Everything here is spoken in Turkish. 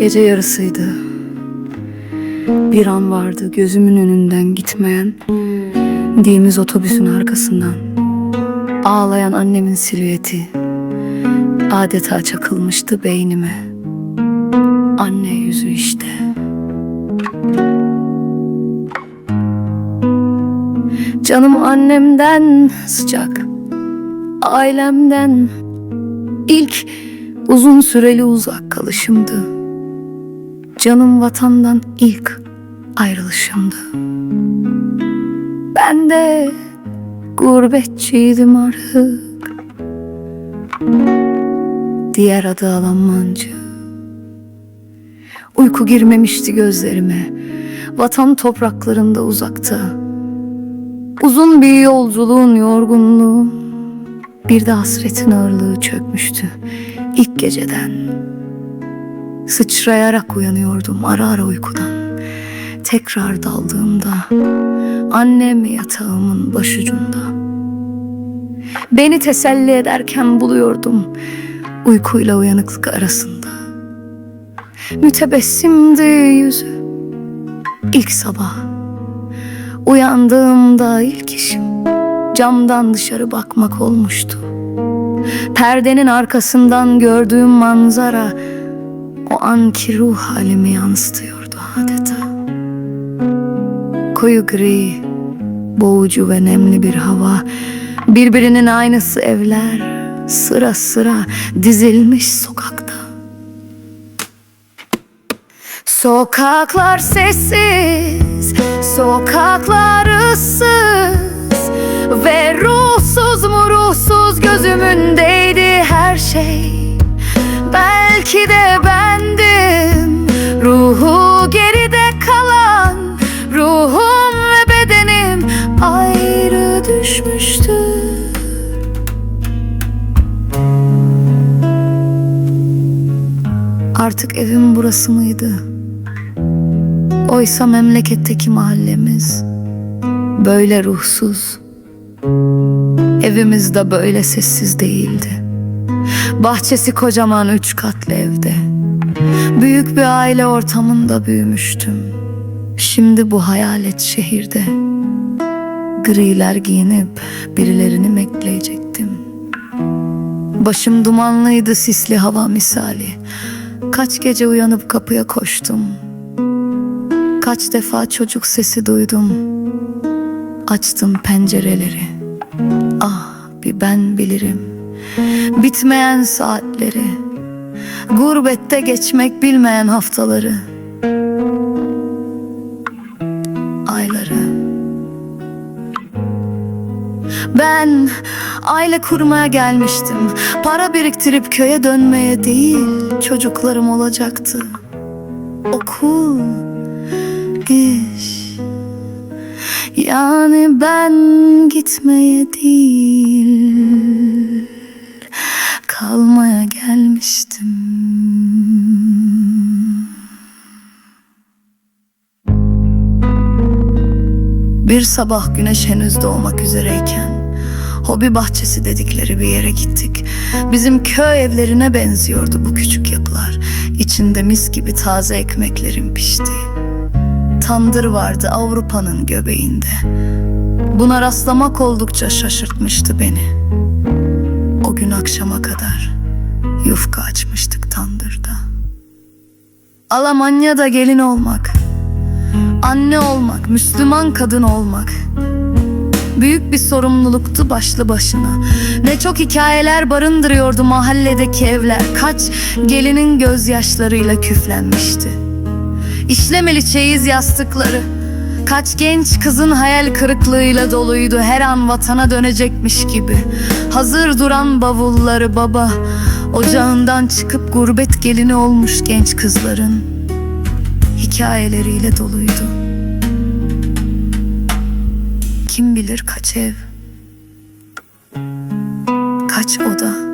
Gece yarısıydı. Bir an vardı gözümün önünden gitmeyen. Diğimiz otobüsün arkasından. Ağlayan annemin silüeti. Adeta çakılmıştı beynime. Anne yüzü işte. Canım annemden sıcak. Ailemden ilk uzun süreli uzak kalışımdı. Canım vatandan ilk ayrılışımdı. Ben de gurbetçiydim artık. Diğer adı Almancı. Uyku girmemişti gözlerime. Vatan topraklarında uzakta. Uzun bir yolculuğun yorgunluğu. Bir de hasretin ağırlığı çökmüştü. İlk geceden. Sıçrayarak uyanıyordum ara ara uykudan. Tekrar daldığımda annem yatağımın başucunda. Beni teselli ederken buluyordum uykuyla uyanıklık arasında. Mütebessimdi yüzü. İlk sabah uyandığımda ilk işim camdan dışarı bakmak olmuştu. Perdenin arkasından gördüğüm manzara o anki ruh halimi yansıtıyordu adeta. Koyu gri, boğucu ve nemli bir hava, birbirinin aynısı evler, sıra sıra dizilmiş sokakta. Sokaklar sessiz, sokaklar ıssız Ve ruhsuz mu ruhsuz gözümündeydi her şey Belki de bendim Artık evim burası mıydı? Oysa memleketteki mahallemiz böyle ruhsuz. Evimiz de böyle sessiz değildi. Bahçesi kocaman üç katlı evde. Büyük bir aile ortamında büyümüştüm. Şimdi bu hayalet şehirde. Griler giyinip birilerini bekleyecektim. Başım dumanlıydı sisli hava misali. Kaç gece uyanıp kapıya koştum. Kaç defa çocuk sesi duydum. Açtım pencereleri. Ah bir ben bilirim. Bitmeyen saatleri. Gurbette geçmek bilmeyen haftaları. Ben aile kurmaya gelmiştim. Para biriktirip köye dönmeye değil, çocuklarım olacaktı. Okul, iş. Yani ben gitmeye değil, kalmaya gelmiştim. Bir sabah güneş henüz doğmak üzereyken Hobi bahçesi dedikleri bir yere gittik. Bizim köy evlerine benziyordu bu küçük yapılar. İçinde mis gibi taze ekmeklerin pişti. Tandır vardı Avrupa'nın göbeğinde. Buna rastlamak oldukça şaşırtmıştı beni. O gün akşama kadar yufka açmıştık tandırda. Almanya'da gelin olmak, anne olmak, Müslüman kadın olmak büyük bir sorumluluktu başlı başına. Ne çok hikayeler barındırıyordu mahalledeki evler. Kaç gelinin gözyaşlarıyla küflenmişti. İşlemeli çeyiz yastıkları. Kaç genç kızın hayal kırıklığıyla doluydu her an vatana dönecekmiş gibi. Hazır duran bavulları baba, ocağından çıkıp gurbet gelini olmuş genç kızların hikayeleriyle doluydu. Bilir kaç ev, kaç oda,